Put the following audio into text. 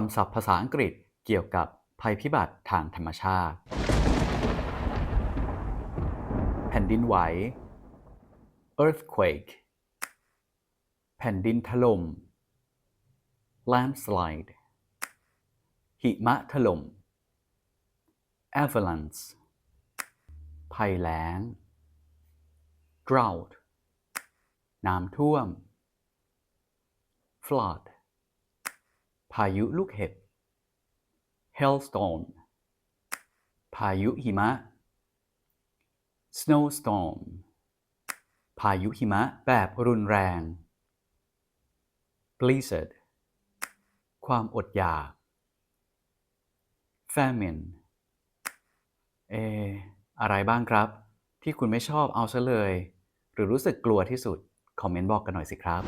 คำศัพท์ภาษาอังกฤษเกี่ยวกับภัยพิบัติทางธรรมชาติ แผ่นดินไหว earthquake แผ่นดินถล่ม landslide หิมะถล่ม avalanche ภัยแล้ง drought น้ำท่วม flood พายุลูกเห็บ hailstorm พายุหิมะ snowstorm พายุหิมะแบบรุนแรง blizzard ความอดอยาก famine เอออะไรบ้างครับ ที่คุณไม่ชอบเอาซะเลย หรือรู้สึกกลัวที่สุด คอมเมนต์บอกกันหน่อยสิครับ